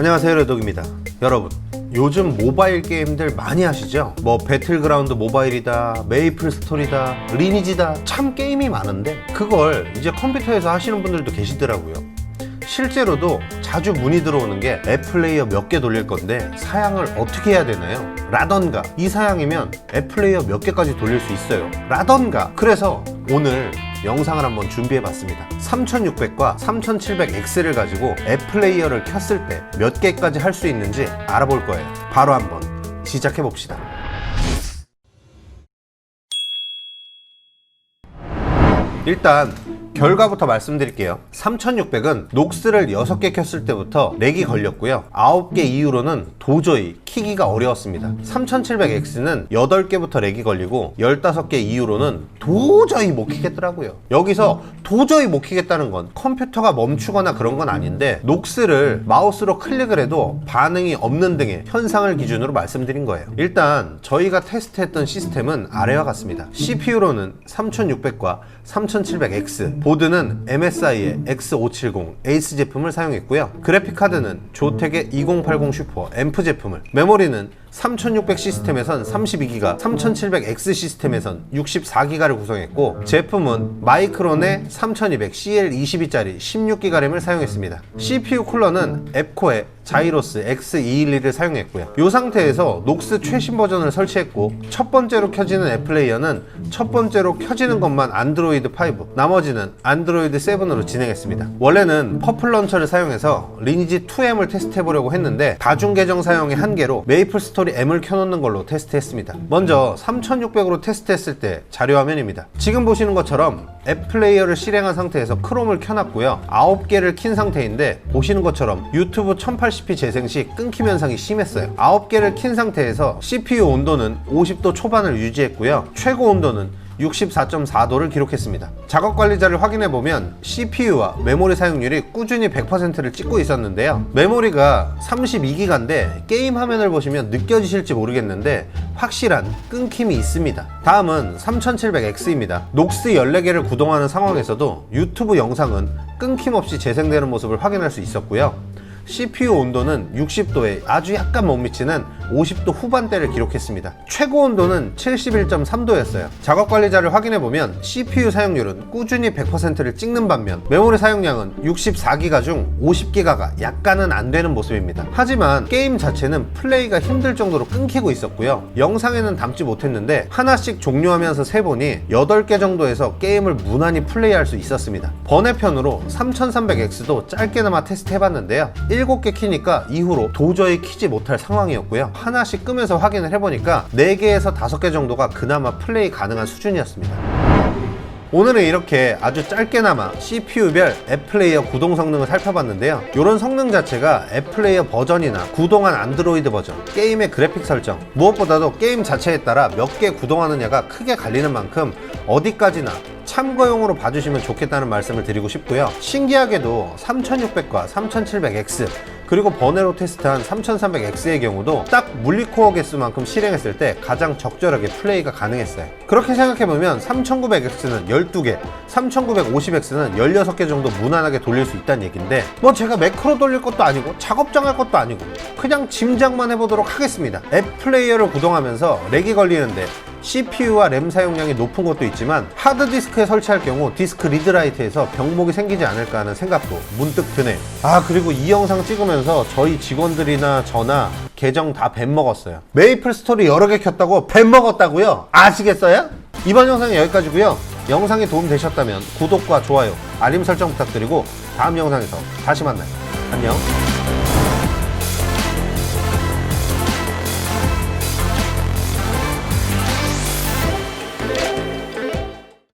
안녕하세요 레독입니다. 여러분 요즘 모바일 게임들 많이 하시죠? 뭐 배틀그라운드 모바일이다 메이플 스토리다 리니지다 참 게임이 많은데 그걸 이제 컴퓨터에서 하시는 분들도 계시더라고요. 실제로도 자주 문의 들어오는 게 앱플레이어 몇 개 돌릴 건데 사양을 어떻게 해야 되나요? 라던가. 이 사양이면 앱플레이어 몇 개까지 돌릴 수 있어요? 라던가. 그래서 오늘 영상을 한번 준비해 봤습니다. 3600과 3700X를 가지고 앱 플레이어를 켰을 때 몇 개까지 할 수 있는지 알아볼 거예요. 바로 한번 시작해 봅시다. 일단 결과부터 말씀드릴게요. 3600은 녹스를 6개 켰을 때부터 렉이 걸렸고요. 9개 이후로는 도저히 키기가 어려웠습니다. 3700X는 8개부터 렉이 걸리고 15개 이후로는 도저히 못 키겠더라고요. 여기서 도저히 못 키겠다는 건 컴퓨터가 멈추거나 그런 건 아닌데 녹스를 마우스로 클릭을 해도 반응이 없는 등의 현상을 기준으로 말씀드린 거예요. 일단 저희가 테스트했던 시스템은 아래와 같습니다. CPU로는 3600과 3700X 보드는 MSI의 X570 에이스 제품을 사용했고요. 그래픽 카드는 조텍의 2080 슈퍼 앰프 제품을 메모리는 3600 시스템에선 32기가, 3700X 시스템에선 64기가를 구성했고 제품은 마이크론의 3200 CL22짜리 16기가 램을 사용했습니다. CPU 쿨러는 앱코의 자이로스 X212를 사용했고요. 이 상태에서 녹스 최신 버전을 설치했고 첫 번째로 켜지는 앱플레이어는 첫 번째로 켜지는 것만 안드로이드 5, 나머지는 안드로이드 7으로 진행했습니다. 원래는 퍼플 런처를 사용해서 리니지 2M을 테스트해보려고 했는데 다중 계정 사용의 한계로 메이플 스토 리 M을 켜놓는 걸로 테스트했습니다. 먼저 3600으로 테스트했을 때 자료 화면입니다. 지금 보시는 것처럼 앱 플레이어를 실행한 상태에서 크롬을 켜놨고요. 9개를 킨 상태인데 보시는 것처럼 유튜브 1080p 재생 시 끊김 현상이 심했어요. 9개를 킨 상태에서 CPU 온도는 50도 초반을 유지했고요. 최고 온도는 64.4도를 기록했습니다. 작업 관리자를 확인해 보면 CPU와 메모리 사용률이 꾸준히 100%를 찍고 있었는데요. 메모리가 32기가인데 게임 화면을 보시면 느껴지실지 모르겠는데 확실한 끊김이 있습니다. 다음은 3700X입니다. 녹스 14개를 구동하는 상황에서도 유튜브 영상은 끊김없이 재생되는 모습을 확인할 수 있었고요. CPU 온도는 60도에 아주 약간 못 미치는 50도 후반대를 기록했습니다. 최고 온도는 71.3도였어요. 작업 관리자를 확인해 보면 CPU 사용률은 꾸준히 100%를 찍는 반면 메모리 사용량은 64기가 중 50기가가 약간은 안 되는 모습입니다. 하지만 게임 자체는 플레이가 힘들 정도로 끊기고 있었고요. 영상에는 담지 못했는데 하나씩 종료하면서 세보니 8개 정도에서 게임을 무난히 플레이할 수 있었습니다. 번외편으로 3300X도 짧게나마 테스트 해봤는데요. 7개 키니까 이후로 도저히 키지 못할 상황이었고요. 하나씩 끄면서 확인을 해보니까 4개에서 5개 정도가 그나마 플레이 가능한 수준이었습니다. 오늘은 이렇게 아주 짧게나마 CPU별 앱플레이어 구동 성능을 살펴봤는데요. 이런 성능 자체가 앱플레이어 버전이나 구동한 안드로이드 버전, 게임의 그래픽 설정, 무엇보다도 게임 자체에 따라 몇 개 구동하느냐가 크게 갈리는 만큼 어디까지나 참고용으로 봐주시면 좋겠다는 말씀을 드리고 싶고요. 신기하게도 3600과 3700X 그리고 번외로 테스트한 3300X의 경우도 딱 물리코어 개수만큼 실행했을 때 가장 적절하게 플레이가 가능했어요. 그렇게 생각해보면 3900X는 12개, 3950X는 16개 정도 무난하게 돌릴 수 있다는 얘기인데 뭐 제가 매크로 돌릴 것도 아니고 작업장 할 것도 아니고 그냥 짐작만 해보도록 하겠습니다. 앱 플레이어를 구동하면서 렉이 걸리는데 CPU와 램 사용량이 높은 것도 있지만 하드디스크에 설치할 경우 디스크 리드라이트에서 병목이 생기지 않을까 하는 생각도 문득 드네요. 아 그리고 이 영상 찍으면서 저희 직원들이나 저나 계정 다 뱀 먹었어요. 메이플 스토리 여러 개 켰다고 뱀 먹었다고요? 아시겠어요? 이번 영상은 여기까지고요. 영상이 도움되셨다면 구독과 좋아요, 알림 설정 부탁드리고 다음 영상에서 다시 만나요. 안녕.